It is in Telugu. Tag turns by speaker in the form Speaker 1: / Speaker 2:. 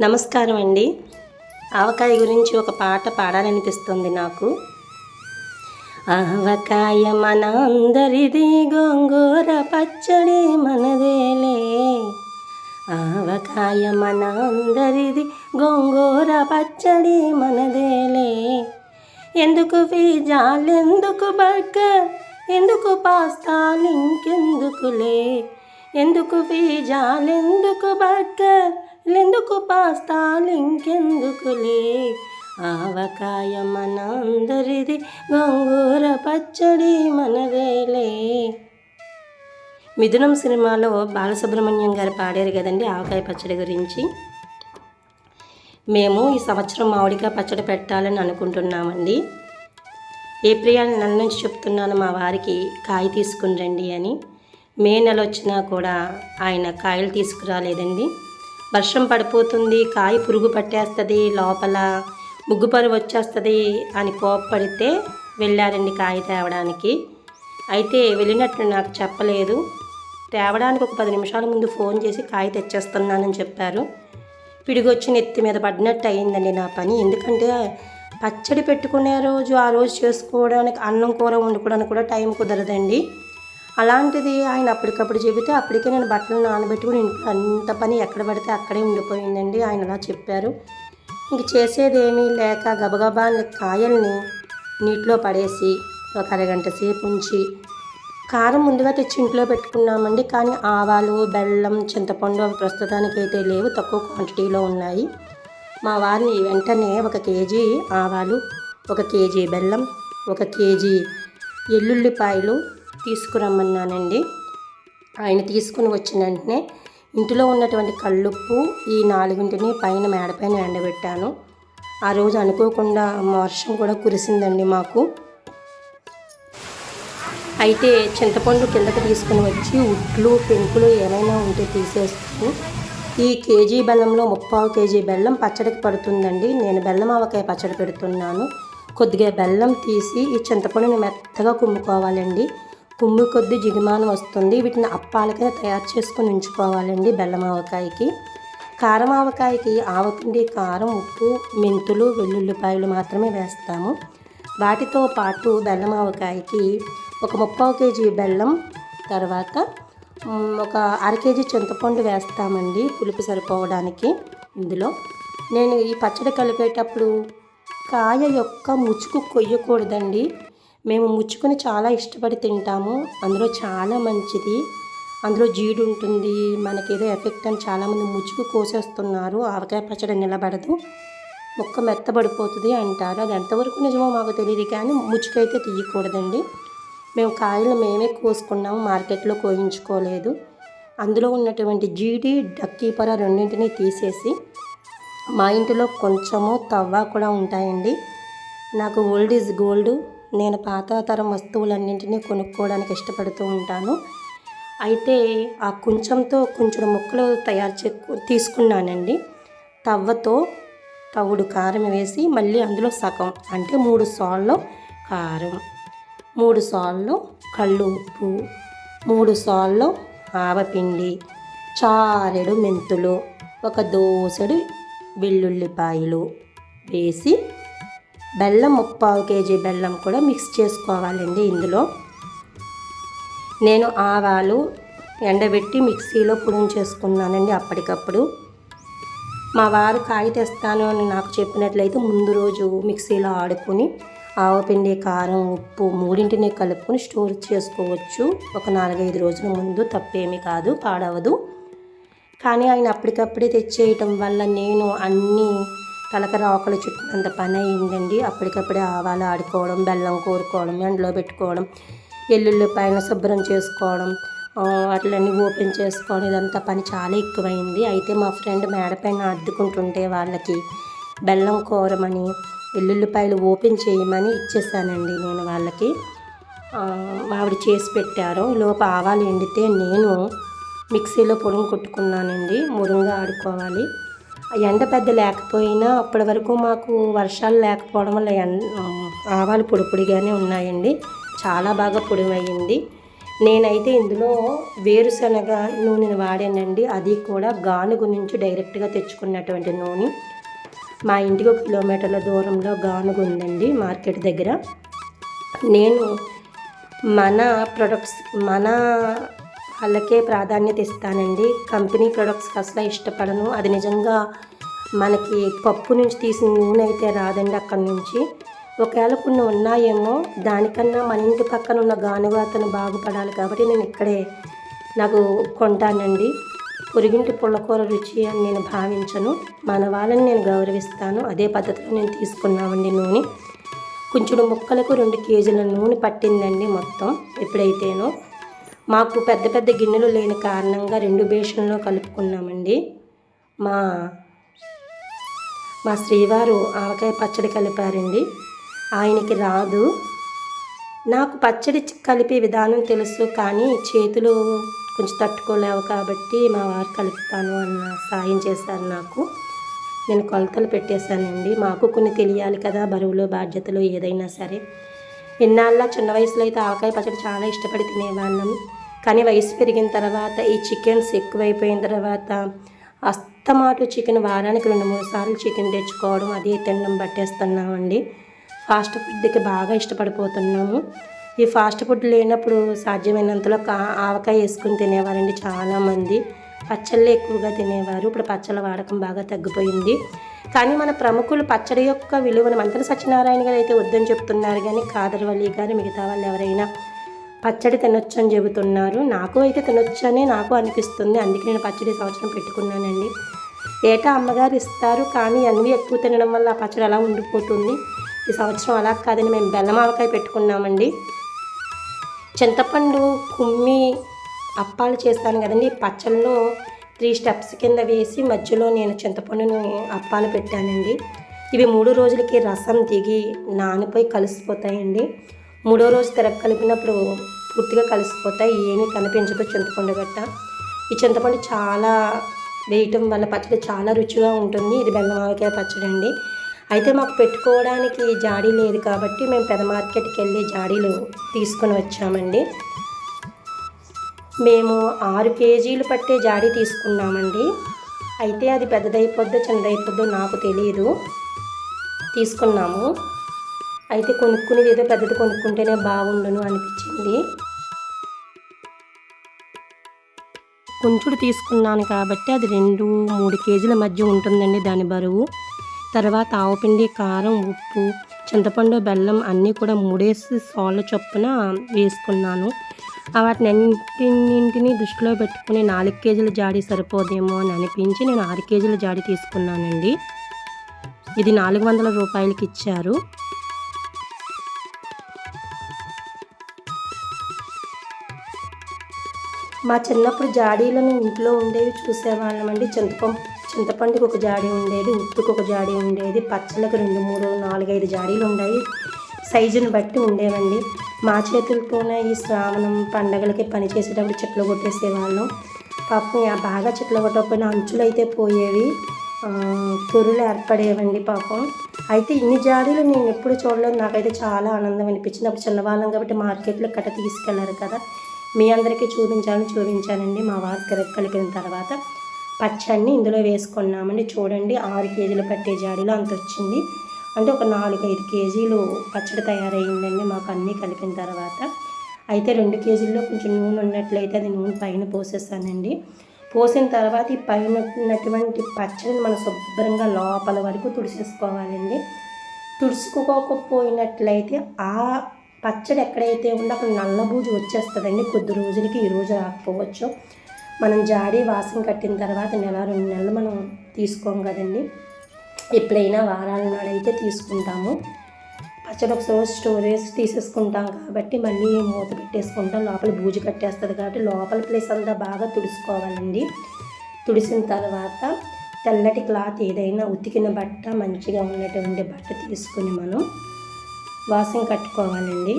Speaker 1: నమస్కారం అండి. ఆవకాయ గురించి ఒక పాట పాడాలనిపిస్తుంది నాకు. ఆవకాయ మన అందరిది గోంగూర పచ్చడి మనదేలే. ఆవకాయ మన అందరిది గోంగూర పచ్చడి మనదేలే. ఎందుకు పిజ్జాలు ఎందుకు బర్గర్ ఎందుకు పాస్తాలు ఇంకెందుకులే ఎందుకు ఫీజాలెందుకు ఎందుకు లెందుకు ఎందుకు పాస్తాలు ఆవకాయ మనందరిది గోంగూర పచ్చడి మనదేలే మిథునం సినిమాలో బాలసుబ్రహ్మణ్యం గారు పాడారు కదండి ఆవకాయ పచ్చడి గురించి. మేము ఈ సంవత్సరం మామిడికాయ పచ్చడి పెట్టాలని అనుకుంటున్నామండి. ఏప్రిల్ నెల నుంచి చెప్తున్నాను మా వారికి కాయ తీసుకుని రండి అని. మే నెల వచ్చినా కూడా ఆయన కాయలు తీసుకురాలేదండి. వర్షం పడిపోతుంది కాయ పురుగు పట్టేస్తుంది లోపల ముగ్గుపరు వచ్చేస్తుంది అని కోప్పడితే వెళ్ళారండి కాయ తేవడానికి. అయితే వెళ్ళినట్టు నాకు చెప్పలేదు. తేవడానికి ఒక పది నిమిషాల ముందు ఫోన్ చేసి కాయ తెచ్చేస్తున్నానని చెప్పారు. పిడిగొచ్చి నెత్తి మీద పడినట్టు అయిందండి నా పని. ఎందుకంటే పచ్చడి పెట్టుకునే రోజు ఆ రోజు చేసుకోవడానికి అన్నం కూర వండుకోవడానికి కూడా టైం కుదరదండి. అలాంటిది ఆయన అప్పటికప్పుడు చెబితే అప్పటికే నేను బట్టలు నానబెట్టుకుని ఇంట్లో అంత పని ఎక్కడ పడితే అక్కడే ఉండిపోయిందండి. ఆయన అలా చెప్పారు. ఇంక చేసేదేమీ లేక గబగబా కాయల్ని నీటిలో పడేసి ఒక అరగంట సేపు ఉంచి కారం ముందుగా తెచ్చి ఇంట్లో పెట్టుకున్నామండి. కానీ ఆవాలు బెల్లం చింతపండు అవి ప్రస్తుతానికైతే లేవు. తక్కువ క్వాంటిటీలో ఉన్నాయి. మా వారిని వెంటనే ఒక కేజీ ఆవాలు ఒక కేజీ బెల్లం ఒక కేజీ ఎల్లుల్లిపాయలు తీసుకురమ్మన్నానండి. ఆయన తీసుకుని వచ్చిన వెంటనే ఇంటిలో ఉన్నటువంటి కళ్ళుప్పు ఈ నాలుగింటిని పైన మేడపైన ఎండబెట్టాను. ఆ రోజు అనుకోకుండా వర్షం కూడా కురిసిందండి మాకు. అయితే చింతపండు కిందకి తీసుకుని వచ్చి ఉట్లు పెంకులు ఏమైనా ఉంటే తీసేస్తాను ఈ కేజీ బెల్లంలో ముప్పావు కేజీ బెల్లం పచ్చడికి పడుతుందండి. నేను బెల్లం ఆవకాయ పచ్చడి పెడుతున్నాను. కొద్దిగా బెల్లం తీసి ఈ చింతపండుని మెత్తగా కుమ్ముకోవాలండి కుమ్ము కొద్ది జిగిమానం వస్తుంది. వీటిని అప్పాలకే తయారు చేసుకొని ఉంచుకోవాలండి బెల్లం ఆవకాయకి కారం ఆవకాయకి ఆవపిండి కారం ఉప్పు మెంతులు వెల్లుల్లిపాయలు మాత్రమే వేస్తాము. వాటితో పాటు బెల్లం ఆవకాయకి ఒక ముప్పావు కేజీ బెల్లం తర్వాత ఒక అర కేజీ చింతపండు వేస్తామండి పులుపు సరిపోవడానికి ఇందులో. నేను ఈ పచ్చడి కలిపేటప్పుడు కాయ యొక్క ముచ్చుకు కొయ్యకూడదండి. మేము ముచ్చుకొని చాలా ఇష్టపడి తింటాము. అందులో చాలా మంచిది. అందులో జీడు ఉంటుంది. మనకేదో ఎఫెక్ట్ అని చాలామంది ముచ్చుకు కోసేస్తున్నారు. ఆవకాయ పచ్చడి నిలబడదు. ముక్క మెత్తబడిపోతుంది అంటారు. అది ఎంతవరకు నిజమో మాకు తెలియదు కానీ ముచ్చుకైతే తీయకూడదండి. మేము కాయలు మేమే కోసుకున్నాము. మార్కెట్లో కోయించుకోలేదు. అందులో ఉన్నటువంటి జీడి డక్కీపర రెండింటినీ తీసేసి మా ఇంటిలో కొంచెము తవ్వ కూడా ఉంటాయండి. నాకు ఓల్డ్ ఈజ్ గోల్డ్. నేను పాత తరం వస్తువులన్నింటినీ కొనుక్కోవడానికి ఇష్టపడుతూ ఉంటాను. అయితే ఆ కొంచెంతో కొంచెం ముక్కలు తయారు చే తీసుకున్నానండి. తవ్వతో తవుడు కారం వేసి మళ్ళీ అందులో సగం అంటే మూడు సార్లు కారం మూడు సార్లు కళ్ళు ఉప్పు మూడు సార్లు ఆవపిండి చారెడు మెంతులు ఒక దోసెడు వెల్లుల్లిపాయలు వేసి బెల్లం ముప్పావు కేజీ బెల్లం కూడా మిక్స్ చేసుకోవాలండి ఇందులో. నేను ఆవాలు ఎండబెట్టి మిక్సీలో పుడుం చేసుకున్నానండి అప్పటికప్పుడు. మా వారు కాయ తెస్తాను అని నాకు చెప్పినట్లయితే ముందు రోజు మిక్సీలో ఆడుకుని ఆవపిండి కారం ఉప్పు మూడింటిని కలుపుకొని స్టోర్ చేసుకోవచ్చు. ఒక నాలుగైదు రోజుల ముందు తప్పేమీ కాదు పాడవదు. కానీ ఆయన అప్పటికప్పుడే తెచ్చేయటం వల్ల నేను అన్నీ కలకరాకులు రాకలు చుట్టినంత పని అయిందండి అప్పటికప్పుడే ఆవాలు ఆడుకోవడం బెల్లం కోరుకోవడం ఎండలో పెట్టుకోవడం ఎల్లుల్లిపాయలను శుభ్రం చేసుకోవడం వాటిలన్నీ ఓపెన్ చేసుకోవడం ఇదంతా పని చాలా ఎక్కువైంది. అయితే మా ఫ్రెండ్ మేడపైన అద్దుకుంటుంటే వాళ్ళకి బెల్లం కోరమని ఎల్లుల్లిపాయలు ఓపెన్ చేయమని ఇచ్చేసానండి నేను వాళ్ళకి. ఆవిడ చేసి పెట్టారు. లోప ఆవాలు ఎండితే నేను మిక్సీలో పొడుము కొట్టుకున్నానండి. మురుంగా ఆడుకోవాలి. ఎండ పెద్ద లేకపోయినా అప్పటి వరకు మాకు వర్షాలు లేకపోవడం వల్ల ఎండ ఆవాలు పొడి పొడిగానే ఉన్నాయండి. చాలా బాగా పొడిమయ్యింది. నేనైతే ఇందులో వేరుశనగ నూనెని వాడానండి. అది కూడా గానుగు నుంచి డైరెక్ట్గా తెచ్చుకున్నటువంటి నూనె. మా ఇంటికి ఒక కిలోమీటర్ల దూరంలో గానుగు ఉందండి మార్కెట్ దగ్గర. నేను మన ప్రొడక్ట్స్ మన వాళ్ళకే ప్రాధాన్యత ఇస్తానండి. కంపెనీ ప్రొడక్ట్స్కి అసలు ఇష్టపడను. అది నిజంగా మనకి పప్పు నుంచి తీసిన నూనె అయితే రాదండి అక్కడి నుంచి. ఒకవేళ కొన్ని ఉన్నాయేమో దానికన్నా మన ఇంటి పక్కన ఉన్న గానుగు అతను బాగుపడాలి కాబట్టి నేను ఇక్కడే నాకు కొంటానండి. పొరిగింటి పుల్లకూర రుచి అని నేను భావించను. మన వాళ్ళని నేను గౌరవిస్తాను. అదే పద్ధతిలో నేను తీసుకున్నామండి నూనె. కొంచెం ముక్కలకు రెండు కేజీల నూనె పట్టిందండి మొత్తం ఎప్పుడైతేనో. మాకు పెద్ద పెద్ద గిన్నెలు లేని కారణంగా రెండు బేషన్లో కలుపుకున్నామండి. మా మా శ్రీవారు ఆవకాయ పచ్చడి కలిపారండి. ఆయనకి రాదు. నాకు పచ్చడి కలిపే విధానం తెలుసు కానీ చేతులు కొంచెం తట్టుకోలేవు కాబట్టి మా వారు కలుపుతాను అన్న సాయం చేశారు నాకు. నేను కొలతలు పెట్టేశానండి. మాకు కొన్ని తెలియాలి కదా బరువులో బాధ్యతలు ఏదైనా సరే. ఇన్నాళ్ళ చిన్న వయసులో అయితే ఆవకాయ పచ్చడి చాలా ఇష్టపడి తినేవాళ్ళం. కానీ వయసు పెరిగిన తర్వాత ఈ చికెన్స్ ఎక్కువైపోయిన తర్వాత అస్తమాటు చికెన్ వారానికి రెండు మూడు సార్లు చికెన్ తెచ్చుకోవడం అదే తినడం పట్టేస్తున్నామండి. ఫాస్ట్ ఫుడ్కి బాగా ఇష్టపడిపోతున్నాము. ఈ ఫాస్ట్ ఫుడ్ లేనప్పుడు సాధ్యమైనంతలో ఆవకాయ వేసుకుని తినేవారండి చాలామంది. పచ్చళ్ళు ఎక్కువగా తినేవారు. ఇప్పుడు పచ్చళ్ళ వాడకం బాగా తగ్గిపోయింది. కానీ మన ప్రముఖులు పచ్చడి యొక్క విలువను మంత్రి సత్యనారాయణ గారు అయితే వద్దని చెప్తున్నారు కానీ కాదర్వల్లి గారు మిగతా వాళ్ళు ఎవరైనా పచ్చడి తినొచ్చు అని చెబుతున్నారు. నాకు అయితే తినొచ్చు అని నాకు అనిపిస్తుంది. అందుకే నేను పచ్చడి సంవత్సరం పెట్టుకున్నానండి. ఏటా అమ్మగారు ఇస్తారు కానీ అన్నీ ఎక్కువ తినడం వల్ల ఆ పచ్చడి అలా ఉండిపోతుంది. ఈ సంవత్సరం అలా కాదని మేము బెల్లం ఆవకాయ పెట్టుకున్నామండి. చింతపండు కుమ్మి అప్పాలు చేస్తాను కదండి. పచ్చళ్ళలో త్రీ స్టెప్స్ కింద వేసి మధ్యలో నేను చింతపండును అప్పాలు పెట్టానండి. ఇవి మూడు రోజులకి రసం దిగి నానిపోయి కలిసిపోతాయండి. మూడో రోజు తిరగ కలిపినప్పుడు పూర్తిగా కలిసిపోతాయి. ఏమీ కనిపించదు చింతపండు గట్ట. ఈ చింతపండు చాలా వేయటం వల్ల పచ్చడి చాలా రుచిగా ఉంటుంది. ఇది బెల్లం ఆవకాయ పచ్చడి అండి. అయితే మాకు పెట్టుకోవడానికి జాడీ లేదు కాబట్టి మేము పెద్ద మార్కెట్కి వెళ్ళి జాడీలు తీసుకొని వచ్చామండి. మేము ఆరు కేజీలు పట్టే జాడీ తీసుకున్నామండి. అయితే అది పెద్దదైపోద్దో చిన్నదైపోద్దో నాకు తెలియదు తీసుకున్నాము. అయితే కొనుక్కునేది ఏదో పెద్దది కొనుక్కుంటేనే బాగుండును అనిపించింది. కొంచుడు తీసుకున్నాను కాబట్టి అది రెండు మూడు కేజీల మధ్య ఉంటుందండి దాని బరువు. తర్వాత ఆవుపిండి కారం ఉప్పు చింతపండు బెల్లం అన్నీ కూడా మూడేసి సాళ్ళ చొప్పున వేసుకున్నాను. వాటిని అన్నింటిని దృష్టిలో పెట్టుకుని నాలుగు కేజీల జాడి సరిపోదేమో అని అనిపించి నేను ఆరు కేజీల జాడి తీసుకున్నానండి. ఇది నాలుగు వందల రూపాయలకి ఇచ్చారు. మా చిన్నప్పుడు జాడీలను ఇంట్లో ఉండేవి చూసేవాళ్ళమండి చింతపండు చింతపండుకి ఒక జాడీ ఉండేది ఉప్పుకి ఒక జాడీ ఉండేది పచ్చళ్ళకి రెండు మూడు నాలుగైదు జాడీలు ఉండేవి. సైజుని బట్టి ఉండేవండి. మా చేతులతోనే ఈ శ్రావణం పండగలకి పని చేసేటప్పుడు చెట్లు కొట్టేసేవాళ్ళం. పాపం బాగా చెట్లు కొట్టకపోయినా అంచులు అయితే పోయేవి తొరులు ఏర్పడేవండి పాపం. అయితే ఇన్ని జాడీలు నేను ఎప్పుడు చూడలేదు. నాకైతే చాలా ఆనందం అనిపించింది. అప్పుడు చిన్నవాళ్ళం కాబట్టి మార్కెట్లో కట్ట తీసుకెళ్ళారు కదా. మీ అందరికీ చూపించాలని చూపించానండి. మా వారు కరెక్ట్ కలిపిన తర్వాత పచ్చడిని ఇందులో వేసుకున్నామండి. చూడండి ఆరు కేజీలు పట్టే జాడీలో అంత వచ్చింది అంటే ఒక నాలుగు ఐదు కేజీలు పచ్చడి తయారైందండి మాకు అన్నీ కలిపిన తర్వాత. అయితే రెండు కేజీల్లో కొంచెం నూనె ఉన్నట్లయితే అది నూనె పైన పోసేస్తానండి. పోసిన తర్వాత ఈ పైన ఉన్నటువంటి పచ్చడిని మనం శుభ్రంగా లోపల వరకు తుడిసేసుకోవాలండి. తుడుచుకోకపోయినట్లయితే ఆ పచ్చడి ఎక్కడైతే ఉందో అక్కడ నల్లబూజు వచ్చేస్తుందండి. కొద్ది రోజులకి ఈ రోజు రాకపోవచ్చు. మనం జాడి వాసన కట్టిన తర్వాత నెల రెండు నెలలు మనం తీసుకోం కదండి. ఎప్పుడైనా వారాల నాడైతే తీసుకుంటాము. పచ్చడి ఒకసారి స్టోరేజ్ తీసేసుకుంటాం కాబట్టి మళ్ళీ మూత పెట్టేసుకుంటాం. లోపల బూజు కట్టేస్తుంది కాబట్టి లోపల ప్లేస్ అంతా బాగా తుడుచుకోవాలండి. తుడిసిన తర్వాత తెల్లటి క్లాత్ ఏదైనా ఉతికిన బట్ట మంచిగా ఉన్నటువంటి బట్ట తీసుకుని మనం వాసన కట్టుకోవాలండి.